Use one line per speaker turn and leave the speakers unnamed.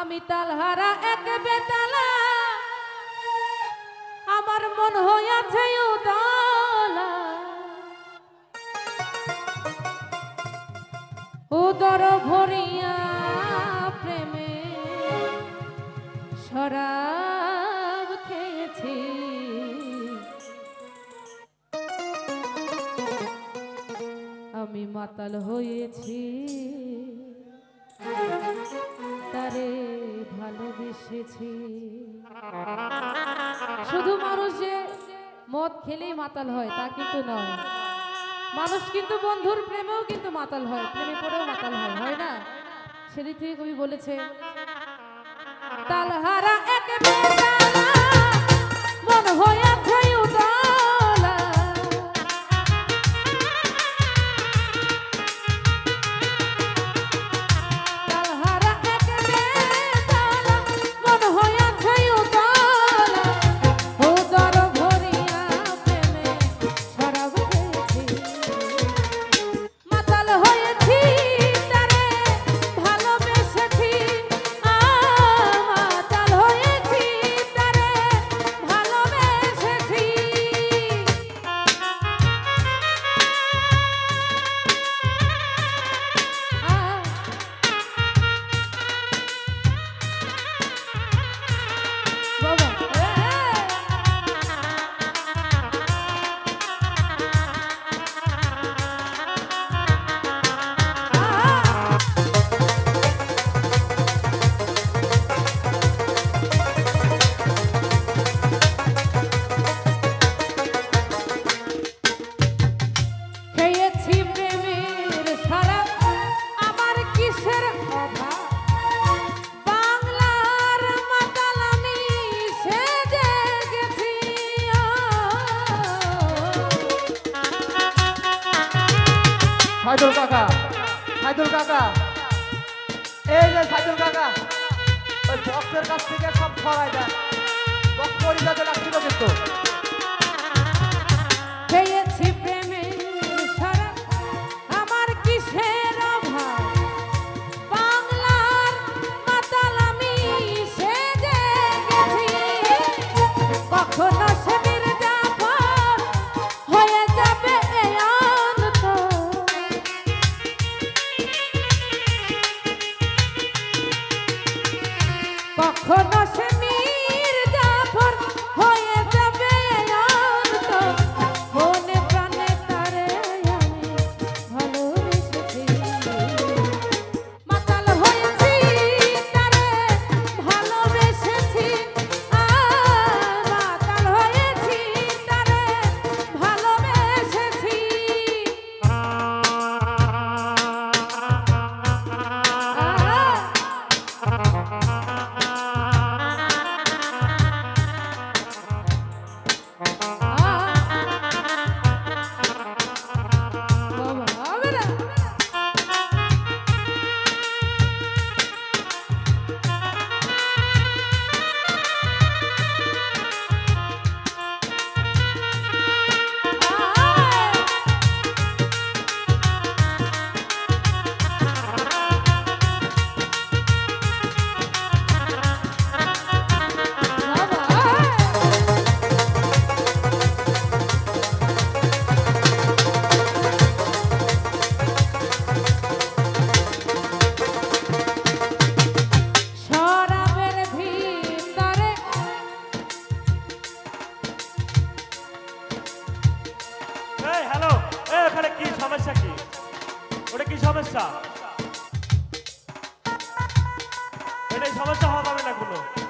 আমি তালহারা এক বেতালা। আমার মন হইয়াছে উদর ভরিয়া প্রেমে শরাব খেয়েছি। আমি মাতাল হয়েছি। ভালোবেসেছি শুধু মানুষ যে মদ খেলেই মাতাল হয়, তা কিন্তু নয়। মানুষ কিন্তু বন্ধুর প্রেমেও কিন্তু মাতাল হয়, প্রেমে পড়েও মাতাল হয় হয় না? সেদিক থেকে কবি বলেছে তালহারা
কাকা। এই যে সাইদুল কাকা ওই বক্সের কাছ থেকে সব ছড়াই দেন বক্স পরিচালনা
সমস্যা